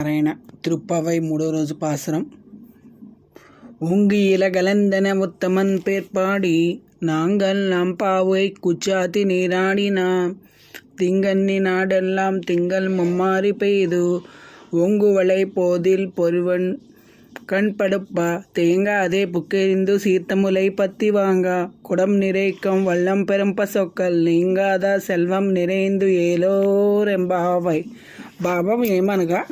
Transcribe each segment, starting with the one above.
నారాయణ తిరుప్పవై మూడో రోజు పాసరం உங்கியில கலந்தன உத்தமன் பேர்பாடி நாங்கள் நாம் பாவை குச்சாத்தி நீராடினாம் திங்கன்னி நாடெல்லாம் திங்கள் மும்மாறி பெய்து ஒங்குவளை போதில் பொருவன் கண் படுப்பா தேங்காதே புக்கெறிந்து சீர்த்தமுலை பத்தி வாங்க குடம் நிறைக்கும் வல்லம் பெரும் పసొక్కల్ నీంగాదా సెల్వం నిరేందు ఏలోరెంబావై భావం ఏమనగా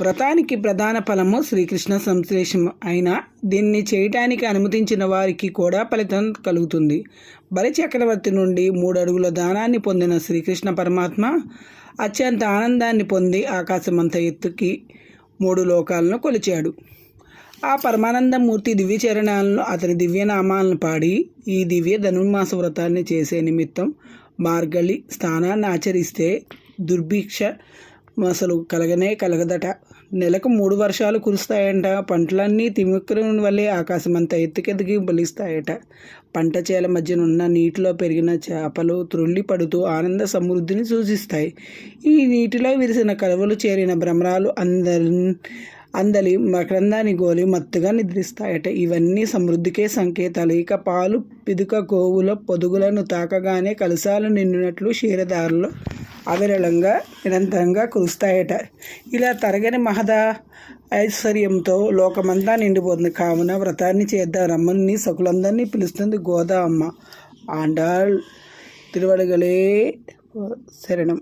వ్రతానికి ప్రధాన ఫలము శ్రీకృష్ణ సంశ్లేషం అయినా దీన్ని చేయటానికి అనుమతించిన వారికి కూడా ఫలితం కలుగుతుంది. బలి చక్రవర్తి నుండి మూడు అడుగుల దానాన్ని పొందిన శ్రీకృష్ణ పరమాత్మ అత్యంత ఆనందాన్ని పొంది ఆకాశమంత ఎత్తుకి మూడు లోకాలను కొలిచాడు. ఆ పరమానందమూర్తి దివ్య చరణాలను అతని దివ్యనామాలను పాడి ఈ దివ్య ధనుర్మాస వ్రతాన్ని చేసే నిమిత్తం మార్గళి స్థానాన్ని ఆచరిస్తే దుర్భిక్ష అసలు కలగనే కలగదట. నెలకు మూడు వర్షాలు కురుస్తాయంట. పంటలన్నీ తిమిక్రం వల్లే ఆకాశమంతా ఎత్తుకెదిగి బలిస్తాయట. పంట చేల మధ్యన ఉన్న నీటిలో పెరిగిన చేపలు త్రుళ్ళి పడుతూ ఆనంద సమృద్ధిని సూచిస్తాయి. ఈ నీటిలో విరిసిన కలువలు చేరిన భ్రమరాలు అందరి అందలి మకరందాన్ని గోలి మత్తుగా నిద్రిస్తాయట. ఇవన్నీ సమృద్ధికే సంకేతాలు. ఇక పాలు పిదుక గోవుల పొదుగులను తాకగానే కలసాలు నిండినట్లు క్షీరదారులు అవిరళంగా నిరంతరంగా కురుస్తాయట. ఇలా తరగని మహదా ఐశ్వర్యంతో లోకమంతా నిండిపోతుంది. కావున వ్రతాన్ని చేద్దాం. రమ్మని సకులందరినీ పిలుస్తుంది గోదా అమ్మ ఆండాళ్ తిరువడగలే శరణం.